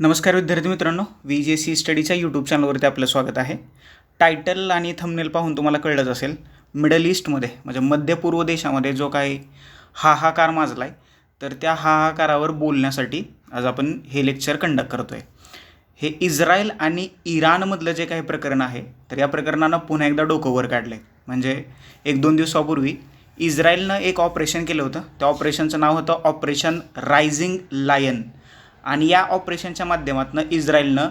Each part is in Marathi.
नमस्कार विद्यार्थी मित्रांनो व्ही जे सी स्टडीच्या यूट्यूब चॅनलवरती आपलं स्वागत आहे. टायटल आणि थंबनेल पाहून तुम्हाला कळलंच असेल मिडल ईस्टमध्ये म्हणजे मध्य पूर्व देशामध्ये जो काही हाहाकार माजला आहे तर त्या हाहाकारावर बोलण्यासाठी आज आपण हे लेक्चर कंडक्ट करतो आहे हे इस्रायल आणि इराणमधलं जे काही प्रकरण आहे तर या प्रकरणानं पुन्हा एकदा डोकं वर काढलं आहे म्हणजे एक दोन दिवसापूर्वी इस्रायलनं एक ऑपरेशन केलं होतं. त्या ऑपरेशनचं नाव होतं ऑपरेशन रायझिंग लायन आणि या ऑपरेशनच्या माध्यमातून इस्रायलनं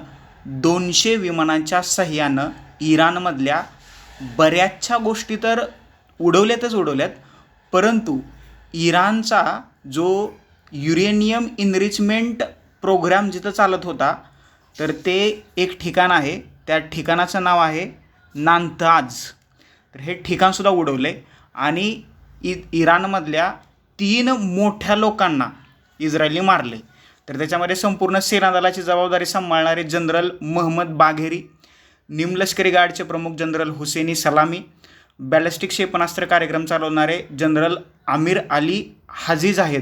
दोनशे विमानांच्या सह्यानं इराणमधल्या बऱ्याचशा गोष्टी तर उडवल्यातच उडवल्यात परंतु इराणचा जो युरेनियम इनरिचमेंट प्रोग्राम जिथं चालत होता तर ते एक ठिकाण आहे. त्या ठिकाणाचं नाव आहे नांताज तर हे ठिकाणसुद्धा उडवलं आहे आणि इ इराणमधल्या तीन मोठ्या लोकांना इस्रायलने मारले तर त्याच्यामध्ये संपूर्ण सेनादलाची जबाबदारी सांभाळणारे जनरल महम्मद बाघेरी निमलष्करी गार्डचे प्रमुख जनरल हुसेनी सलामी बॅलिस्टिक क्षेपणास्त्र कार्यक्रम चालवणारे जनरल आमिर अली हाजीज आहेत.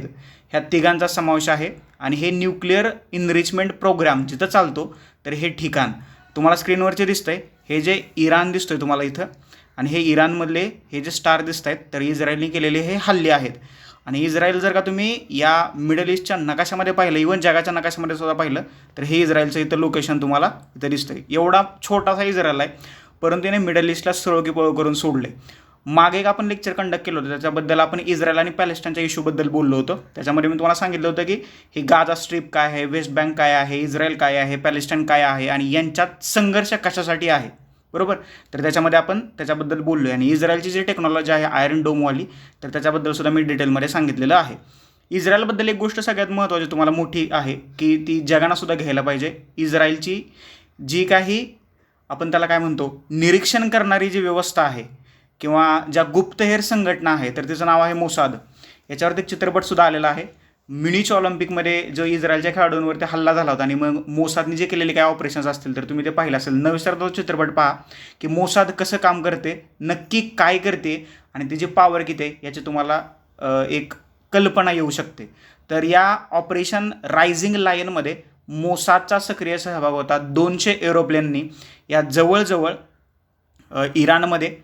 ह्या तिघांचा समावेश आहे आणि हे न्यूक्लिअर इनरिचमेंट प्रोग्राम जिथं चालतो तर हे ठिकाण. तुम्हाला स्क्रीनवरचे दिसतं आहे हे जे इराण दिसतोय तुम्हाला इथं आणि हे इराणमधले हे जे स्टार दिसत आहेत तर इस्रायलने केलेले हे हल्ले आहेत. आणि इस्रायल जर का तुम्ही या मिडल ईस्टच्या नकाशामध्ये पाहिलं इवन जगाच्या नकाशामध्ये सुद्धा पाहिलं तर हे इस्रायलचं इथं लोकेशन तुम्हाला इथं दिसतंय. एवढा छोटासा इस्रायल आहे परंतु याने मिडल ईस्टला सळोगी पळो पळ करून सोडले मागे एक आपण लेक्चर कंडक्ट केलं होतं त्याच्याबद्दल आपण इस्रायल आणि पॅलेस्टाईनच्या इश्यूबद्दल बोललो होतो. त्याच्यामध्ये मी तुम्हाला सांगितलं होतं की हे गाजा स्ट्रीप काय आहे वेस्ट बँक काय आहे इस्रायल काय आहे पॅलेस्टाईन काय आहे आणि यांच्यात संघर्ष कशासाठी आहे? बरोबर? तर त्याच्यामध्ये आपण त्याच्याबद्दल बोललो आणि इस्रायलची जी टेक्नॉलॉजी आहे आयरन डोमवाली तर त्याच्याबद्दल सुद्धा मी डिटेलमध्ये सांगितलेलं आहे. इस्रायलबद्दल एक गोष्ट सगळ्यात महत्त्वाची तुम्हाला मोठी आहे की ती जगानासुद्धा घ्यायला पाहिजे. इस्रायलची जी काही आपण त्याला काय म्हणतो निरीक्षण करणारी जी व्यवस्था आहे किंवा ज्या गुप्तहेर संघटना आहे तर तिचं नाव आहे मोसाद. याच्यावरती एक चित्रपटसुद्धा आलेला आहे. म्युनिच ऑलिम्पिकमध्ये जो इस्रायलच्या खेळाडूंवरती हल्ला झाला होता आणि मग मोसादने जे केलेले काय ऑपरेशन्स असतील तर तुम्ही ते पाहिलं असेल. न तो चित्रपट पहा की मोसाद कसं काम करते नक्की काय करते आणि तिची पॉवर किती आहे याची तुम्हाला एक कल्पना येऊ शकते. तर या ऑपरेशन रायझिंग लायनमध्ये मोसादचा सक्रिय सहभाग होता दोनशे एरोप्लेननी या जवळजवळ इराणमध्ये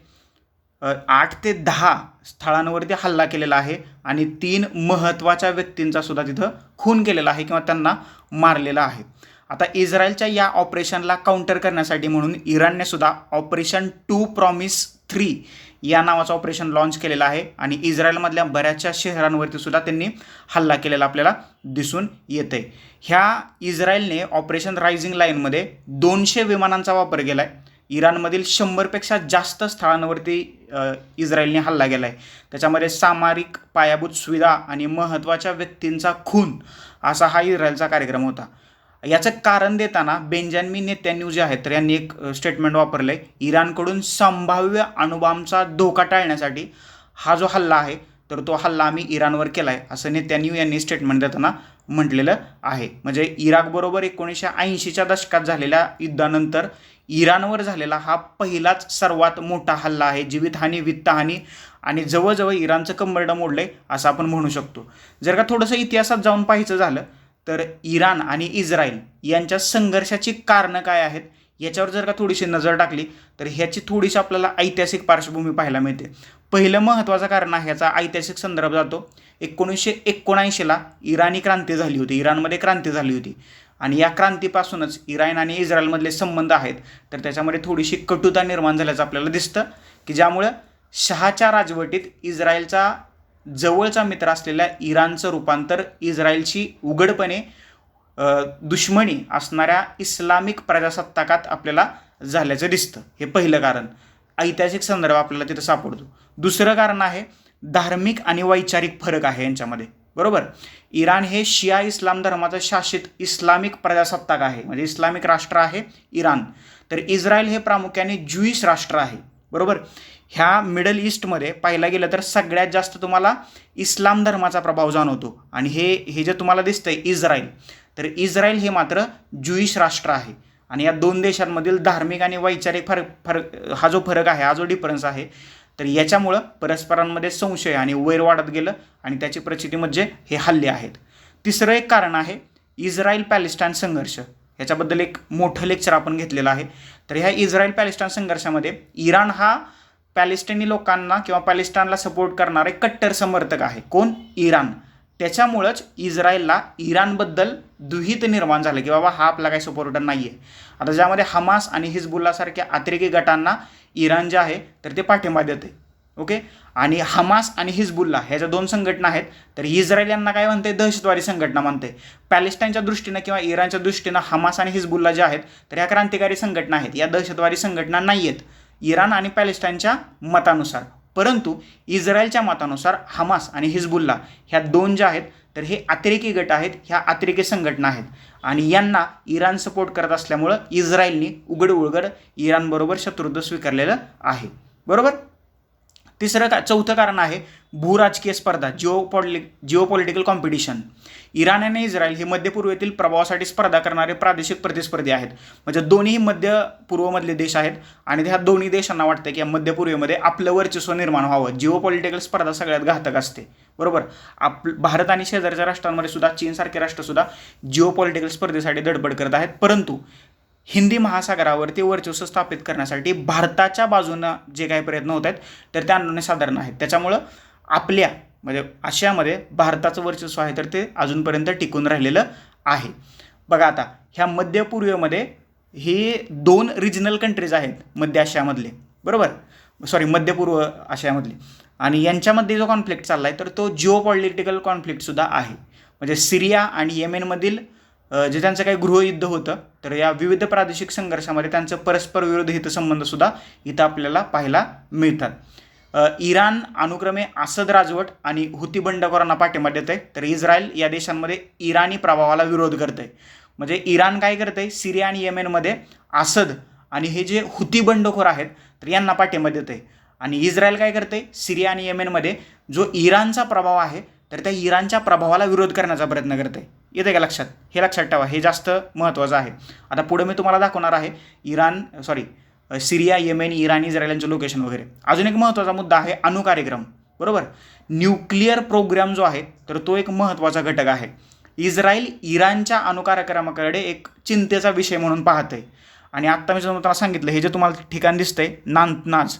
आठ ते दहा स्थळांवरती हल्ला केलेला आहे आणि तीन महत्त्वाच्या व्यक्तींचा सुद्धा तिथं खून केलेला आहे किंवा त्यांना मारलेला आहे. आता इस्रायलच्या या ऑपरेशनला काउंटर करण्यासाठी म्हणून इराणने सुद्धा ऑपरेशन टू प्रॉमिस थ्री या नावाचं ऑपरेशन लॉन्च केलेलं आहे आणि इस्रायलमधल्या बऱ्याचशा शहरांवरती सुद्धा त्यांनी हल्ला केलेला आपल्याला दिसून येत आहे ह्या इस्रायलने ऑपरेशन रायझिंग लाईनमध्ये दोनशे विमानांचा वापर केला आहे इराणमधील शंभरपेक्षा जास्त स्थळांवरती इस्रायलने हल्ला केला आहे त्याच्यामध्ये सामरिक पायाभूत सुविधा आणि महत्त्वाच्या व्यक्तींचा खून असा हा इस्रायलचा कार्यक्रम होता. याचं कारण देताना बेंजामिन नेत्यांनी जे आहेत तर यांनी एक स्टेटमेंट वापरलं आहे इराणकडून संभाव्य अणुबॉम्बचा धोका टाळण्यासाठी हा जो हल्ला आहे तर तो हल्ला आम्ही इराणवर केला आहे असं नेत्यांनी यांनी स्टेटमेंट देताना म्हटलेलं आहे. म्हणजे इराकबरोबर एकोणीसशे ऐंशीच्या दशकात झालेल्या युद्धानंतर इराणवर झालेला हा पहिलाच सर्वात मोठा हल्ला आहे. जीवितहानी वित्तहानी आणि जवळजवळ इराणचं कंबरडं मोडलं आहे असं आपण म्हणू शकतो. जर का थोडंसं इतिहासात जाऊन पाहायचं झालं तर इराण आणि इस्रायल यांच्या संघर्षाची कारणं काय आहेत याच्यावर जर का थोडीशी नजर टाकली तर ह्याची थोडीशी आपल्याला ऐतिहासिक पार्श्वभूमी पाहायला मिळते. पहिलं महत्त्वाचं कारण आहे ह्याचा ऐतिहासिक संदर्भ जातो. एकोणीसशे एकोणऐंशीला इराणी क्रांती झाली होती. इराणमध्ये क्रांती झाली होती. आणि या क्रांतीपासूनच इराण आणि इस्रायलमधले संबंध आहेत तर त्याच्यामध्ये थोडीशी कटुता निर्माण झाल्याचं आपल्याला दिसतं की ज्यामुळं शहाच्या राजवटीत इस्रायलचा जवळचा मित्र असलेल्या इराणचं रूपांतर इस्रायलची उघडपणे दुश्मनी असणाऱ्या इस्लामिक प्रजासत्ताकात आपल्याला झाल्याचं दिसतं. हे पहिलं कारण. ऐतिहासिक संदर्भ आपल्याला तिथं सापडतो. दुसरं कारण आहे धार्मिक आणि वैचारिक फरक आहे यांच्यामध्ये. बरोबर? इराण हे शिया इस्लाम धर्माचं शासित इस्लामिक प्रजासत्ताक आहे म्हणजे इस्लामिक राष्ट्र आहे इराण. तर इस्रायल हे प्रामुख्याने ज्युईश राष्ट्र आहे बरोबर? ह्या मिडल ईस्टमध्ये पाहायला गेलं तर सगळ्यात जास्त तुम्हाला इस्लाम धर्माचा प्रभाव जाणवतो. आणि हे हे जे तुम्हाला दिसतंय इस्रायल तर इस्रायल हे मात्र ज्युईश राष्ट्र आहे. आणि या दोन देशांमधील धार्मिक आणि वैचारिक फरक फरक हा जो फरक आहे हा जो डिफरन्स आहे तर याच्यामुळं परस्परांमध्ये संशय आणि वैर वाढत गेलं आणि त्याची प्रचिती म्हणजे हे हल्ले आहेत. तिसरं एक कारण आहे इस्रायल पॅलेस्टाईन संघर्ष. ह्याच्याबद्दल एक मोठं लेक्चर आपण घेतलेलं आहे. तर ह्या इस्रायल पॅलेस्टाईन संघर्षामध्ये इराण हा पॅलेस्टिनी लोकांना किंवा पॅलेस्टाईनला सपोर्ट करणारे कट्टर समर्थक आहे. कोण? इराण. त्याच्यामुळंच इस्रायलला इराणबद्दल दुहित निर्माण झालं की बाबा हा आपला काही सपोर्टर नाही आहे आता ज्यामध्ये हमास आणि हिजबुल्लासारख्या अतिरेकी गटांना इराण जे आहे तर ते पाठिंबा देते ओके? आणि हमास आणि हिजबुल्ला ह्या ज्या दोन संघटना आहेत तर इस्रायल यांना काय म्हणते दहशतवादी संघटना म्हणते पॅलेस्टाईनच्या दृष्टीनं किंवा इराणच्या दृष्टीनं हमास आणि हिजबुल्ला ज्या आहेत तर ह्या क्रांतिकारी संघटना आहेत. या दहशतवादी संघटना नाही आहेत इराण आणि पॅलेस्टाईनच्या मतानुसार. परंतु इस्रायलच्या मतानुसार हमास आणि हिजबुल्ला ह्या दोन ज्या आहेत तर हे अतिरेकी गट आहेत ह्या अतिरेकी संघटना आहेत. आणि यांना इराण सपोर्ट करत असल्यामुळं इस्रायलने उघड उघड इराणबरोबर शत्रुत्व स्वीकारलेलं आहे. बरोबर? तिसरं का चौथं कारण आहे भूराजकीय स्पर्धा geo poli geopolitical competition. Iran आणि इस्रायल हे मध्य पूर्वेतील प्रभावासाठी स्पर्धा करणारे प्रादेशिक प्रतिस्पर्धी आहेत. म्हणजे दोन्ही मध्य पूर्वमधले देश आहेत आणि ह्या दोन्ही देशांना वाटतं की या मध्य पूर्वेमध्ये आपलं वर्चस्व निर्माण व्हावं. जिओ पॉलिटिकल स्पर्धा सगळ्यात घातक असते. बरोबर? आप भारत आणि शेजारच्या राष्ट्रांमध्ये सुद्धा चीनसारखे राष्ट्रसुद्धा जिओ पॉलिटिकल स्पर्धेसाठी धडपड करत आहेत. परंतु हिंदी महासागरावरती वर्चस्व स्थापित करण्यासाठी भारताच्या बाजूनं जे काही प्रयत्न होत आहेत तर त्या साधारण आहेत. त्याच्यामुळं आपल्या म्हणजे आशियामध्ये भारताचं वर्चस्व आहे तर ते अजूनपर्यंत टिकून राहिलेलं आहे. बघा आता ह्या मध्य पूर्वेमध्ये ही दोन रिजनल कंट्रीज आहेत मध्य आशियामधले. बरोबर? सॉरी मध्य पूर्व आशियामधले. आणि यांच्यामध्ये जो कॉन्फ्लिक्ट चालला आहे तर तो जिओ पॉलिटिकल कॉन्फ्लिक्टसुद्धा आहे. म्हणजे सिरिया आणि येमेनमधील जे त्यांचं काही गृहयुद्ध होतं तर या विविध प्रादेशिक संघर्षामध्ये त्यांचं परस्पर विरोधी हितसंबंधसुद्धा इथं आपल्याला पाहायला मिळतात. इराण अनुक्रमे असद राजवट आणि हुती बंडखोरांना पाठिंबा देत आहे तर इस्रायल या देशांमध्ये इराणी प्रभावाला विरोध करत आहे म्हणजे इराण काय करते सिरिया आणि येमेनमध्ये असद आणि हे जे हुती बंडखोर आहेत तर यांना पाठिंबा देत आहे आणि इस्रायल काय करते सिरिया आणि येमेनमध्ये जो इराणचा प्रभाव आहे तर त्या इराणच्या प्रभावाला विरोध करण्याचा प्रयत्न करते येते का लक्षात? हे लक्षात ठेवा. हे जास्त महत्त्वाचं आहे. आता पुढे मी तुम्हाला दाखवणार आहे Iran sorry Syria Yemen Iran इस्रायलांचं location वगैरे. अजून एक महत्त्वाचा मुद्दा आहे अणुकार्यक्रम बरोबर? न्यूक्लिअर प्रोग्राम जो आहे तर तो एक महत्त्वाचा घटक आहे. इस्रायल इराणच्या अणुकार्यक्रमाकडे एक चिंतेचा विषय म्हणून पाहते आणि आत्ता मी तुम्हाला सांगितलं हे जे तुम्हाला ठिकाण दिसतंय नांतनाज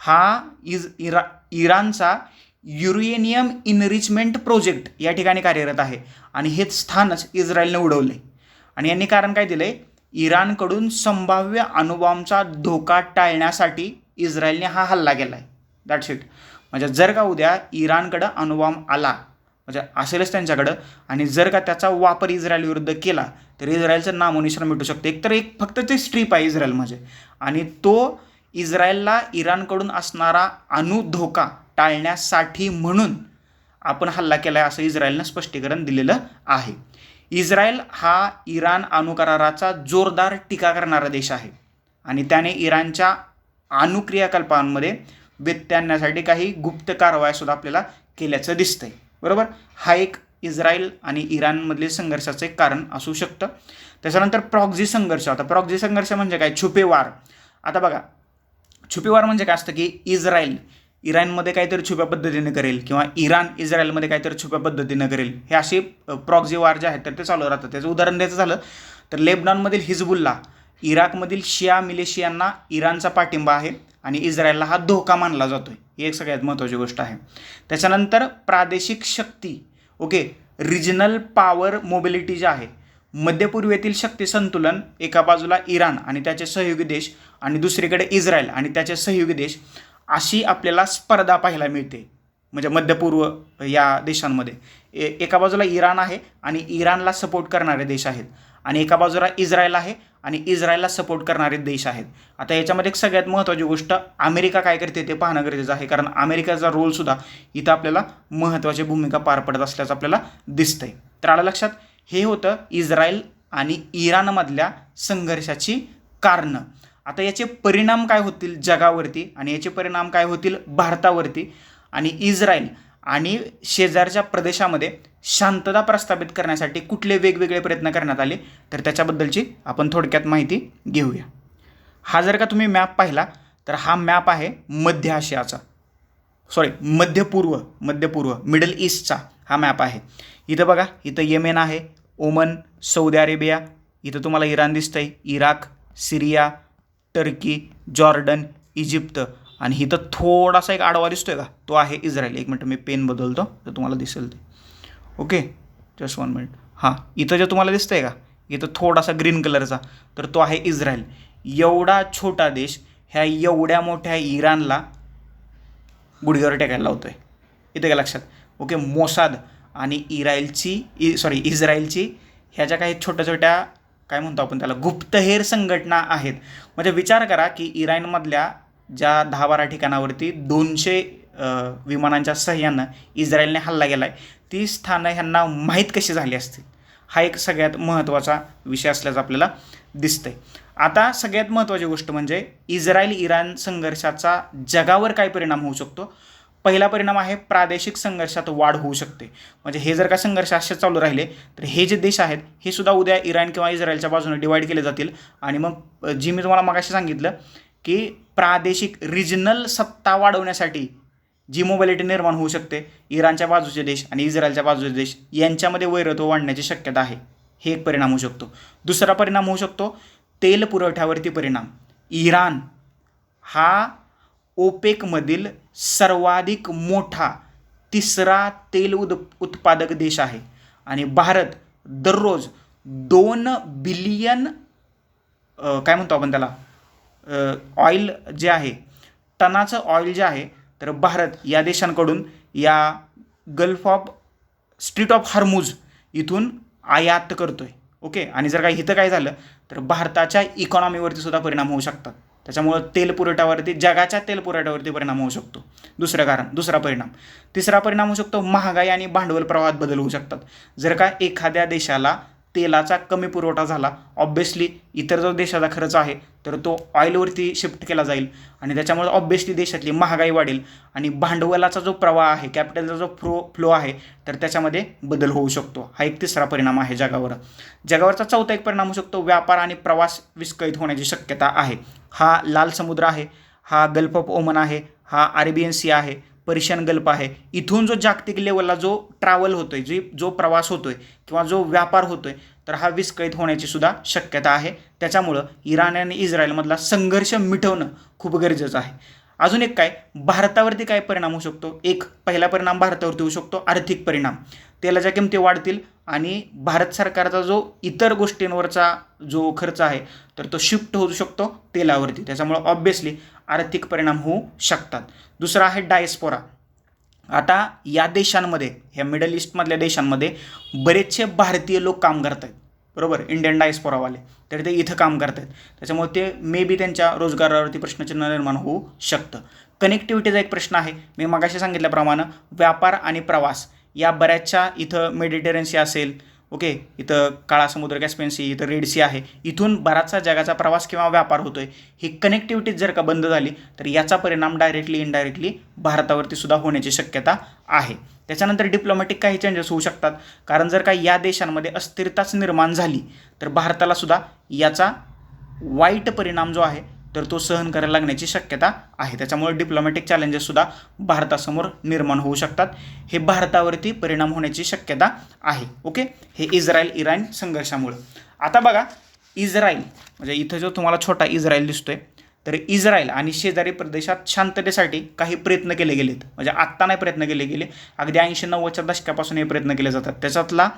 हा इज इरा इराणचा युरेनियम इनरिचमेंट प्रोजेक्ट या ठिकाणी कार्यरत आहे. आणि हेच स्थानच इस्रायलने उडवले आणि यांनी कारण काय दिलं आहे इराणकडून संभाव्य अणुबॉम्बचा धोका टाळण्यासाठी इस्रायलने हा हल्ला केला आहे दॅट्स इट म्हणजे जर का उद्या इराणकडं अणुबॉम्ब आला म्हणजे असेलच त्यांच्याकडं आणि जर का त्याचा वापर इस्रायल विरुद्ध केला तर इस्रायलचं नामोनिशाण मिटू शकते. एकतर एक फक्त ते स्ट्रीप आहे इस्रायल म्हणजे. आणि तो इस्रायलला इराणकडून असणारा अणु धोका टाळण्यासाठी म्हणून आपण हल्ला केला आहे असं इस्रायलनं स्पष्टीकरण दिलेलं आहे. इस्रायल हा इराण अणुकराराचा जोरदार टीका करणारा देश आहे आणि त्याने इराणच्या अणुक्रियाकल्पांमध्ये व्यत्यय आणण्यासाठी काही गुप्त कारवायासुद्धा आपल्याला केल्याचं दिसतंय. बरोबर? हा एक इस्रायल आणि इराणमधले संघर्षाचं एक कारण असू शकतं. त्याच्यानंतर प्रॉक्झी संघर्ष. आता प्रॉक्झी संघर्ष म्हणजे काय? छुपेवार आता बघा छुपेवार म्हणजे काय असतं की इस्रायल इराणमध्ये काहीतरी छुप्या पद्धतीने करेल किंवा इराण इस्रायलमध्ये काहीतरी छुप्या पद्धतीनं करेल. हे असे प्रॉक्झी वार जे आहेत तर ते चालू राहतात. त्याचं उदाहरण द्यायचं झालं तर लेबनॉनमधील हिजबुल्ला इराकमधील शिया मिलेशियांना इराणचा पाठिंबा आहे आणि इस्रायलला हा धोका मानला जातो आहे ही एक सगळ्यात महत्त्वाची गोष्ट आहे. त्याच्यानंतर प्रादेशिक शक्ती ओके रिजनल पॉवर मोबिलिटी जे आहे मध्यपूर्वेतील शक्ती संतुलन एका बाजूला इराण आणि त्याचे सहयोगी देश आणि दुसरीकडे इस्रायल आणि त्याचे सहयोगी देश अशी आपल्याला स्पर्धा पाहायला मिळते. म्हणजे मध्यपूर्व या देशांमध्ये. ए एका बाजूला इराण आहे आणि इराणला सपोर्ट करणारे देश आहेत. आणि एका बाजूला इस्रायल आहे आणि इस्रायलला सपोर्ट करणारे देश आहेत. आता याच्यामध्ये एक सगळ्यात महत्त्वाची गोष्ट अमेरिका काय करते ते पाहणं गरजेचं आहे. कारण अमेरिकेचा रोलसुद्धा इथं आपल्याला महत्त्वाची भूमिका पार पडत असल्याचं आपल्याला दिसतंय. तर आलं लक्षात हे होतं इस्रायल आणि इराणमधल्या संघर्षाची कारणं. आता याचे परिणाम काय होतील जगावरती आणि याचे परिणाम काय होतील भारतावरती? आणि इस्रायल आणि शेजारच्या प्रदेशामध्ये शांतता प्रस्थापित करण्यासाठी कुठले वेगवेगळे प्रयत्न करण्यात आले? तर त्याच्याबद्दलची आपण थोडक्यात माहिती घेऊया. हा जर का तुम्ही मॅप पाहिला तर हा मॅप आहे मध्य आशियाचा. सॉरी मध्यपूर्व मध्यपूर्व मिडल ईस्टचा हा मॅप आहे. इथं बघा इथं येमेन आहे ओमन सौदी अरेबिया इथं तुम्हाला इराण दिसतंय Iraq Syria Turkey Jordan Egypt आणि इथं थोडासा एक आडवा दिसतोय का? तो आहे इस्रायल. एक मिनटं मी पेन बदलतो तर तुम्हाला दिसेल ते. ओके? Just one minute. हां इथं जे तुम्हाला दिसतंय का? इथं थोडासा ग्रीन कलरचा तर तो आहे इस्रायल. एवढा छोटा देश ह्या एवढ्या मोठ्या इराणला गुडघ्यावर टेकायला लावतो आहे इथं काय लक्षात? ओके मोसाद आणि इरायलची इ सॉरी इस्रायलची ह्या ज्या काही छोट्या छोट्या काय म्हणतो आपण त्याला? गुप्तहेर संघटना आहेत. म्हणजे विचार करा की इराणमधल्या ज्या दहा बारा ठिकाणावरती दोनशे विमानांच्या सह्यानं इस्रायलने हल्ला गेला आहे ती स्थानं ह्यांना माहीत कशी झाली असतील? हा एक सगळ्यात महत्त्वाचा विषय असल्याचं आपल्याला दिसतंय. आता सगळ्यात महत्त्वाची गोष्ट म्हणजे इस्रायल इराण संघर्षाचा जगावर काय परिणाम होऊ शकतो? पहिला परिणाम आहे प्रादेशिक संघर्षात वाढ होऊ शकते. म्हणजे हे जर का संघर्ष असे चालू राहिले तर हे जे देश आहेत हे सुद्धा उद्या इराण किंवा इस्रायलच्या बाजूने डिवाईड केले जातील. आणि मग जी मी तुम्हाला मगाशी सांगितलं की प्रादेशिक रिजनल सत्ता वाढवण्यासाठी जी मोबिलिटी निर्माण होऊ शकते इराणच्या बाजूचे देश आणि इस्रायलच्या बाजूचे देश यांच्यामध्ये वैरत्व वाढण्याची शक्यता आहे. हे एक परिणाम होऊ शकतो. दुसरा परिणाम होऊ शकतो तेल पुरवठ्यावरती परिणाम. इराण हा ओपेकमधील सर्वाधिक मोठा तिसरा तेल उद उत्पादक देश आहे. आणि भारत दररोज दोन बिलियन काय म्हणतो आपण त्याला? ऑइल जे आहे टनाचं ऑइल जे आहे तर भारत या देशांकडून या gulf of strait of Hormuz इथून आयात करतो आहे ओके? आणि जर काही इथं काय झालं तर भारताच्या इकॉनॉमीवरती सुद्धा परिणाम होऊ शकतात. त्याच्यामुळं तेल पुरवठ्यावरती जगाच्या तेल पुरवठ्यावरती परिणाम होऊ शकतो. दुसरं कारण दुसरा परिणाम. तिसरा परिणाम होऊ शकतो महागाई आणि भांडवल प्रवाहात बदल होऊ शकतात. जर का एखाद्या देशाला तेलाचा कमी पुरवठा झाला ऑब्व्हियसली इतर जो देशाचा खर्च आहे तर तो ऑइलवरती शिफ्ट केला जाईल. आणि त्याच्यामुळे ऑब्व्हियसली देशातली महागाई वाढेल आणि भांडवलाचा जो प्रवाह आहे कॅपिटलचा जो फ्लो फ्लो आहे तर त्याच्यामध्ये बदल होऊ शकतो. हा एक तिसरा परिणाम आहे जगावर. जगावरचा चौथा एक परिणाम होऊ शकतो व्यापार आणि प्रवास विस्कळीत होण्याची शक्यता आहे. हा लाल समुद्र आहे हा गल्फ ऑफ ओमन आहे हा अरेबियन सी आहे पर्शियन गल्फ आहे. इथून जो जागतिक लेवलला जो ट्रॅव्हल होतो आहे जी जो प्रवास होतो आहे किंवा जो व्यापार होतो आहे तर हा विस्कळीत होण्याची सुद्धा शक्यता आहे. त्याच्यामुळं इराण आणि इस्रायलमधला संघर्ष मिटवणं खूप गरजेचं आहे. अजून एक काय? भारतावरती काय परिणाम होऊ शकतो? एक पहिला परिणाम भारतावरती होऊ शकतो आर्थिक परिणाम. तेलाच्या किमती वाढतील आणि भारत सरकारचा जो इतर गोष्टींवरचा जो खर्च आहे तर तो शिफ्ट होऊ शकतो तेलावरती. त्याच्यामुळं ऑब्व्हियसली आर्थिक परिणाम होऊ शकतात. दुसरा आहे डायस्पोरा आता या देशांमध्ये ह्या मिडल ईस्टमधल्या देशांमध्ये बरेचसे भारतीय लोक काम करत आहेत बरोबर? इंडियन डायस्पोरावाले तर ते इथं काम करत आहेत त्याच्यामुळे ते मे बी त्यांच्या रोजगारावरती प्रश्नचिन्ह निर्माण होऊ शकतं. कनेक्टिव्हिटीचा एक प्रश्न आहे. मी मगाशी सांगितल्याप्रमाणे व्यापार आणि प्रवास या बऱ्याचशा इथं मेडिटेरियन सी असेल ओके? इथं काळा समुद्र कॅस्पेन्सी इथं रेड सी आहे. इथून बराचसा जगाचा प्रवास किंवा व्यापार होतो आहे ही कनेक्टिव्हिटी जर का बंद झाली तर याचा परिणाम डायरेक्टली इनडायरेक्टली भारतावरती सुद्धा होण्याची शक्यता आहे. त्याच्यानंतर डिप्लोमॅटिक काही चेंजेस होऊ शकतात. कारण जर का या देशांमध्ये अस्थिरताच निर्माण झाली तर भारताला सुद्धा याचा वाईट परिणाम जो आहे तर तो सहन करायला लागण्याची शक्यता आहे. त्याच्यामुळे डिप्लोमॅटिक चॅलेंजेससुद्धा भारतासमोर निर्माण होऊ शकतात. हे भारतावरती परिणाम होण्याची शक्यता आहे. ओके हे इस्रायल इराण संघर्षामुळं. आता बघा इस्रायल म्हणजे इथं जो तुम्हाला छोटा इस्रायल दिसतोय तर इस्रायल आणि शेजारी प्रदेशात शांततेसाठी काही प्रयत्न केले गेलेत. म्हणजे आत्ता नाही प्रयत्न केले गेले. अगदी ऐंशी नव्वदच्या दशकापासून हे प्रयत्न केले जातात. त्याच्यातला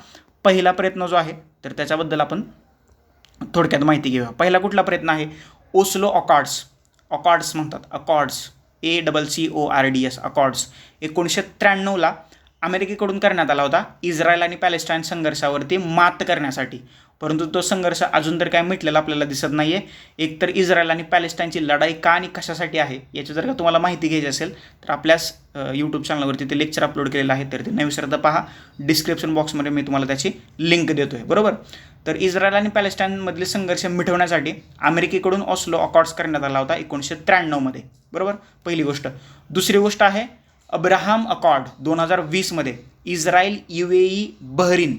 पहिला प्रयत्न जो आहे तर त्याच्याबद्दल आपण थोडक्यात माहिती घेऊया. पहिला कुठला प्रयत्न आहे? Oslo accords. अकॉर्ड्स म्हणतात. Accords. A double C O R D S. Accords. एकोणीसशे त्र्याण्णवला अमेरिकेकडून करण्यात आला होता. इस्रायल आणि पॅलेस्टाईन संघर्षावरती मात करण्यासाठी. परंतु तो संघर्ष अजून तर काय मिटलेला आपल्याला दिसत नाही आहे एकतर इस्रायल आणि पॅलेस्टाईनची लढाई का आणि कशासाठी आहे याची जर का तुम्हाला माहिती घ्यायची असेल तर आपल्याच यूट्यूब चॅनलवरती ते लेक्चर अपलोड केलेलं आहे तर ते न विसरता पहा. डिस्क्रिप्शन बॉक्समध्ये मी तुम्हाला त्याची लिंक देतो आहे बरोबर? तर इस्रायल आणि पॅलेस्टाईनमधले संघर्ष मिटवण्यासाठी अमेरिकेकडून ऑस्लो अकॉर्ड्स करण्यात आला होता एकोणीसशे त्र्याण्णवमध्ये बरोबर? पहिली गोष्ट. दुसरी गोष्ट आहे अब्राहम अकॉर्ड दोन हजार वीसमध्ये Israel U A E Bahrain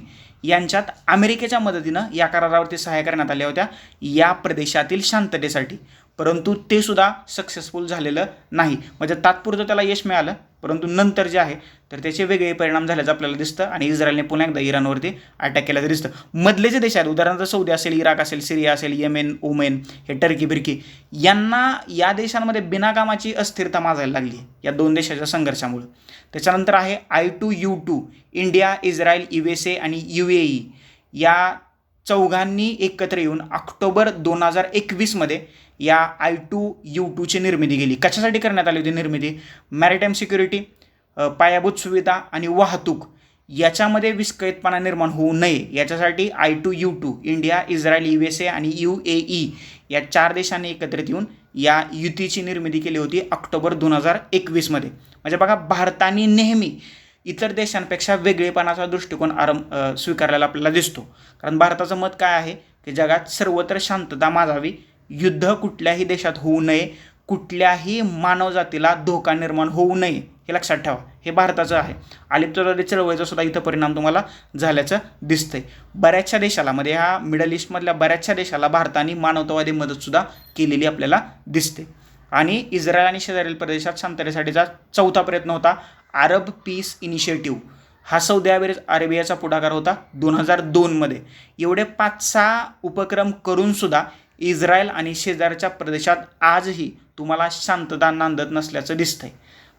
यांच्यात अमेरिकेच्या मदतीनं या करारावरती सहाय्य करण्यात आल्या होत्या. या प्रदेशातील शांततेसाठी. परंतु ते सुद्धा सक्सेसफुल झालेलं नाही. म्हणजे तात्पुरतं त्याला यश मिळालं. परंतु नंतर जे आहे तर त्याचे वेगळे परिणाम झाल्याचं आपल्याला दिसतं आणि इस्रायलने पुन्हा एकदा इराणवरती अटॅक केल्याचं दिसतं. मधले जे देश आहेत उदाहरणार्थ सौदी असेल इराक असेल सिरिया असेल येमेन ओमेन हे टर्की बिर्की यांना या देशांमध्ये बिनाकामाची अस्थिरता माजायला लागली. या दोन देशाच्या संघर्षामुळं. त्याच्यानंतर आहे I two U two India Israel U S A आणि यू ए ई या चौघांनी एकत्र येऊन ऑक्टोबर दोन हजार एकवीसमध्ये या आय टू यू टूची निर्मिती केली. कशासाठी करण्यात आली होती निर्मिती? मॅरिटाईम सिक्युरिटी पायाभूत सुविधा आणि वाहतूक याच्यामध्ये विस्कळीतपणा निर्माण होऊ नये. याच्यासाठी I two U two India Israel U S A आणि यू ए ई या चार देशांनी एकत्रित येऊन या युतीची निर्मिती केली होती ऑक्टोबर दोन हजार एकवीसमध्ये म्हणजे बघा भारताने नेहमी इतर देशांपेक्षा वेगळेपणाचा दृष्टिकोन आरंभ स्वीकारलेला आपल्याला दिसतो. कारण भारताचं मत काय आहे? की जगात सर्वत्र शांतता माजावी. युद्ध कुठल्याही देशात होऊ नये. कुठल्याही मानवजातीला धोका निर्माण होऊ नये हे लक्षात ठेवा. हे भारताचं आहे. अलिप्तदारी चळवळीचा सुद्धा इथं परिणाम तुम्हाला झाल्याचं दिसतंय. बऱ्याचशा देशाला म्हणजे ह्या मिडल ईस्टमधल्या बऱ्याचशा देशाला भारताने मानवतावादी मदतसुद्धा केलेली आपल्याला दिसते. आणि इस्रायल आणि शेजारील प्रदेशात शांततेसाठीचा चौथा प्रयत्न होता अरब पीस इनिशिएटिव्ह हा सौदी अरेब अरेबियाचा पुढाकार होता दोन हजार दोनमध्ये. एवढे पाच सहा उपक्रम करूनसुद्धा इस्रायल आणि शेजारच्या प्रदेशात आजही तुम्हाला शांतता नांदत नसल्याचं दिसतंय.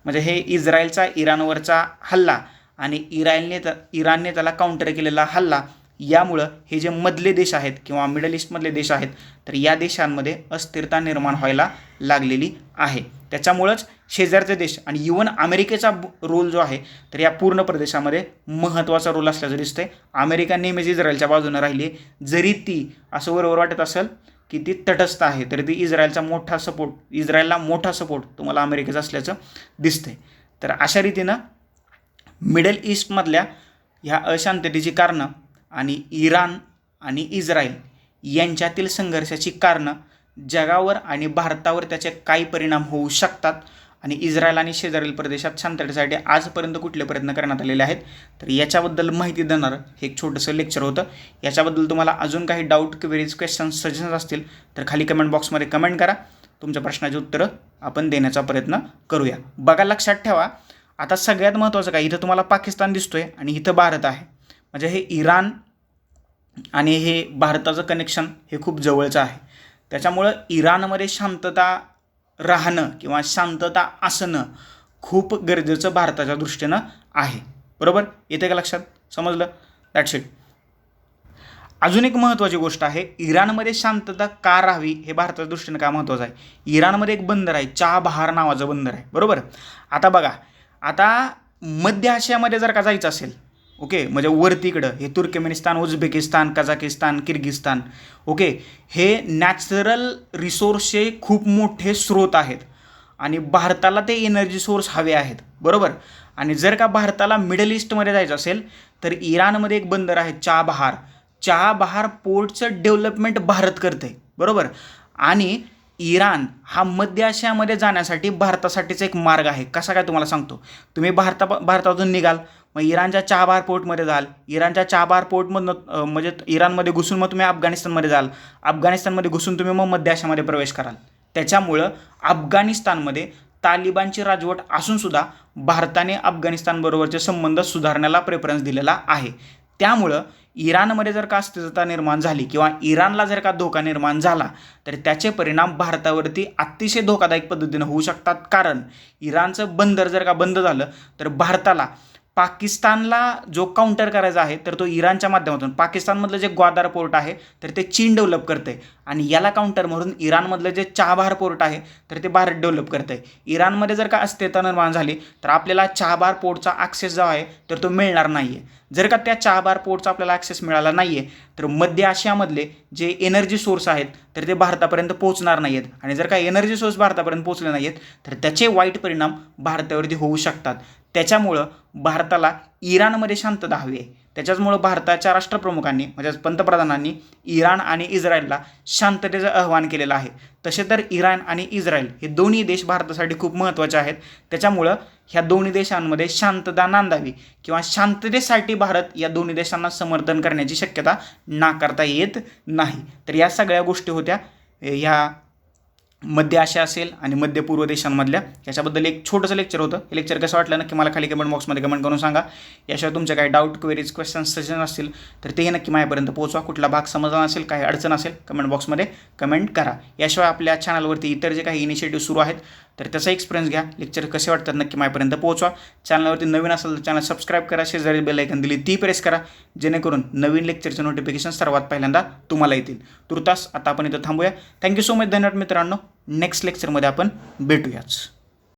म्हणजे हे इस्रायलचा इराणवरचा हल्ला आणि इरायलने त इराणने त्याला काउंटर केलेला हल्ला यामुळं हे जे मधले देश आहेत किंवा मिडल ईस्टमधले देश आहेत तर या देशांमध्ये अस्थिरता निर्माण व्हायला लागलेली आहे. त्याच्यामुळंच शेजारचे देश आणि इवन अमेरिकेचा रोल जो आहे तर या पूर्ण प्रदेशामध्ये महत्त्वाचा रोल असल्याचं दिसतंय. अमेरिका नेहमीच इस्रायलच्या बाजूनं राहिली जरी ती असं बरोबर वाटत असेल की ती तटस्थ आहे तरी ती इस्रायलचा मोठा सपोर्ट इस्रायलला मोठा सपोर्ट तुम्हाला अमेरिकेचा असल्याचं दिसतंय. तर अशा रीतीनं मिडल ईस्टमधल्या ह्या अशांततेची कारणं आणि इराण आणि इस्रायल यांच्यातील संघर्षाची कारणं जगावर आणि भारतावर त्याचे काही परिणाम होऊ शकतात आणि इस्रायल आणि शेजारील प्रदेशात शांततेसाठी आजपर्यंत कुठले प्रयत्न करण्यात आलेले आहेत? तर याच्याबद्दल माहिती देणारं हे एक छोटंसं लेक्चर होतं. याच्याबद्दल तुम्हाला अजून काही डाऊट क्वेरीज क्वेश्चन्स सजेशन्स असतील तर खाली कमेंट बॉक्समध्ये कमेंट करा. तुमच्या प्रश्नाची उत्तरं आपण देण्याचा प्रयत्न करूया. बघा लक्षात ठेवा आता सगळ्यात महत्त्वाचं काय? इथं तुम्हाला पाकिस्तान दिसतोय आणि इथं भारत आहे. म्हणजे हे इराण आणि हे भारताचं कनेक्शन हे खूप जवळचं आहे. त्याच्यामुळं इराणमध्ये शांतता राहणं किंवा शांतता असणं खूप गरजेचं भारताच्या दृष्टीनं आहे. बरोबर? येते का लक्षात? समजलं? दॅट्स इट अजून एक महत्त्वाची गोष्ट आहे इराणमध्ये शांतता का राहावी हे भारताच्या दृष्टीनं का महत्त्वाचं आहे? इराणमध्ये एक बंदर आहे चहा बहार नावाचं बंदर आहे. बरोबर? आता बघा आता मध्य आशियामध्ये जर का जायचं असेल ओके म्हणजे वरतीकडं हे Turkmenistan Uzbekistan Kazakhstan Kyrgyzstan okay हे नॅचरल रिसोर्सचे खूप मोठे स्रोत आहेत. आणि भारताला ते एनर्जी सोर्स हवे आहेत. बरोबर? आणि जर का भारताला मिडल ईस्टमध्ये जायचं असेल तर इराणमध्ये एक बंदर आहे चहा बहार. चहा बहार पोर्टचं डेव्हलपमेंट भारत करते बरोबर? आणि इराण हा मध्य आशियामध्ये जाण्यासाठी भारतासाठीचा एक मार्ग आहे. कसा काय तुम्हाला सांगतो? तुम्ही भारता भारतातून निघाल. मग इराणच्या चाबार पोर्टमध्ये जाल. इराणच्या चाबार पोर्टमधनं म्हणजे इराणमध्ये घुसून मग तुम्ही अफगाणिस्तानमध्ये जाल. अफगाणिस्तानमध्ये घुसून तुम्ही मग मध्य आशियामध्ये प्रवेश कराल. त्याच्यामुळं अफगाणिस्तानमध्ये तालिबानची राजवट असूनसुद्धा भारताने अफगाणिस्तानबरोबरचे संबंध सुधारण्याला प्रेफरन्स दिलेला आहे. त्यामुळं इराणमध्ये जर का अस्थिरता निर्माण झाली किंवा इराणला जर का धोका निर्माण झाला तर त्याचे परिणाम भारतावरती अतिशय धोकादायक पद्धतीनं होऊ शकतात. कारण इराणचं बंदर जर का बंद झालं तर भारताला पाकिस्तानला जो काउंटर करायचा आहे तर तो इराणच्या माध्यमातून. पाकिस्तानमधलं जे ग्वादार पोर्ट आहे तर ते चीन डेव्हलप करते आहे आणि याला काउंटर म्हणून इराणमधलं जे चहाबार पोर्ट आहे तर ते भारत डेव्हलप करते आहे इराणमध्ये जर का अस्थिरता निर्माण झाली तर आपल्याला चहाबार पोर्टचा ॲक्सेस जो आहे तर तो मिळणार नाही आहे जर का त्या चहाबार पोर्टचा आपल्याला ॲक्सेस मिळाला नाही आहे तर मध्य आशियामधले जे एनर्जी सोर्स आहेत तर ते भारतापर्यंत पोहोचणार नाही आहेत आणि जर का एनर्जी सोर्स भारतापर्यंत पोहोचले नाही आहेत तर त्याचे वाईट परिणाम भारतावरती होऊ शकतात. त्याच्यामुळं भारताला इराणमध्ये शांतता हवी आहे. त्याच्याचमुळं भारताच्या राष्ट्रप्रमुखांनी म्हणजेच पंतप्रधानांनी इराण आणि इस्रायलला शांततेचं आव्हान केलेलं आहे. तसे तर इराण आणि इस्रायल हे दोन्ही देश भारतासाठी खूप महत्त्वाचे आहेत. त्याच्यामुळं ह्या दोन्ही देशांमध्ये शांतता नांदावी किंवा शांततेसाठी भारत या दोन्ही देशांना समर्थन करण्याची शक्यता नाकारता येत नाही. तर या सगळ्या गोष्टी होत्या. ह्या मध्य आशिया असेल आणि मध्य पूर्व देशांमधल्या याच्याबद्दल एक छोटंसं लेक्चर होतं. हे लेक्चर कसं वाटलं नक्की मला खाली कमेंट बॉक्समध्ये कमेंट करून सांगा. याशिवाय तुमच्या काही डाऊट क्वेरीज क्वेश्चन्स सजेशन असतील तर तेही नक्की माझ्यापर्यंत पोहोचवा. कुठला भाग समजला असेल काही अडचण असेल कमेंट बॉक्समध्ये कमेंट करा. याशिवाय आपल्या चॅनलवरती इतर जे काही इनिशिएटिव्ह सुरू आहेत तर त्याचा एक्सपिरियन्स घ्या. लेक्चर कसे वाटतात नक्की माझ्यापर्यंत पोहोचवा. चॅनलवरती नवीन असेल तर चॅनल सबस्क्राईब करा. शेजारी बेल ऐकन दिली ती प्रेस करा. जेणेकरून नवीन लेक्चरचे नोटिफिकेशन सर्वात पहिल्यांदा तुम्हाला येतील. तुर्तास आता आपण इथं थांबूया. थँक्यू सो मच धन्यवाद मित्रांनो. नेक्स्ट लेक्चरमध्ये आपण भेटूयाच.